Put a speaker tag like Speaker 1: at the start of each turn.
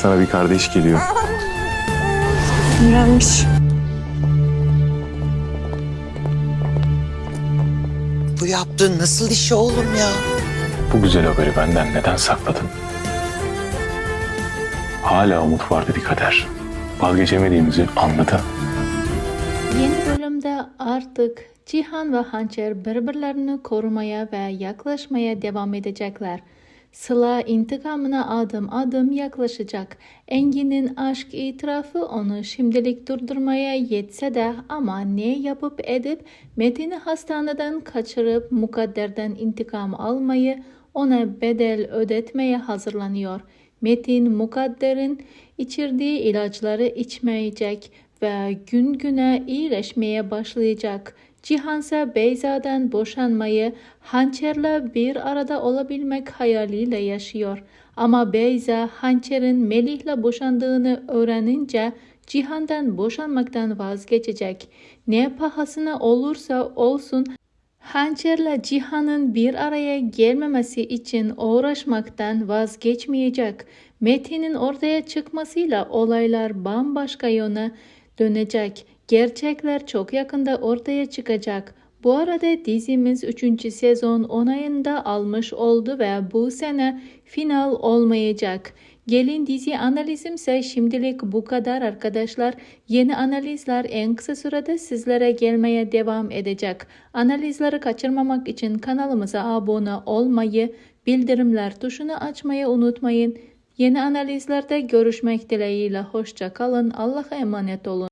Speaker 1: sana bir kardeş geliyor.
Speaker 2: Öğrenmiş.
Speaker 3: Bu yaptığın nasıl iş oğlum ya?
Speaker 1: Bu güzel haberi benden neden sakladın? Hala umut vardı bir kader. Vazgeçemediğimizi anladı.
Speaker 4: Yeni bölümde artık Cihan ve Hançer birbirlerini korumaya ve yaklaşmaya devam edecekler. Sıla intikamına adım adım yaklaşacak. Engin'in aşk itirafı onu şimdilik durdurmaya yetse de ama ne yapıp edip Metin'i hastaneden kaçırıp mukadderden intikam almayı ona bedel ödetmeye hazırlanıyor. Metin mukadderin içirdiği ilaçları içmeyecek ve gün güne iyileşmeye başlayacak. Cihan ise Beyza'dan boşanmayı Hançer'le bir arada olabilmek hayaliyle yaşıyor. Ama Beyza Hançer'in Melih'le boşandığını öğrenince Cihan'dan boşanmaktan vazgeçecek. Ne pahasına olursa olsun Hançer'le Cihan'ın bir araya gelmemesi için uğraşmaktan vazgeçmeyecek. Metin'in ortaya çıkmasıyla olaylar bambaşka yöne dönecek. Gerçekler çok yakında ortaya çıkacak. Bu arada dizimiz 3. sezon onayında almış oldu ve bu sene final olmayacak. Gelin dizi analizimse şimdilik bu kadar arkadaşlar. Yeni analizler en kısa sürede sizlere gelmeye devam edecek. Analizleri kaçırmamak için kanalımıza abone olmayı, bildirimler tuşunu açmayı unutmayın. Yeni analizlerde görüşmek dileğiyle hoşça kalın. Allah'a emanet olun.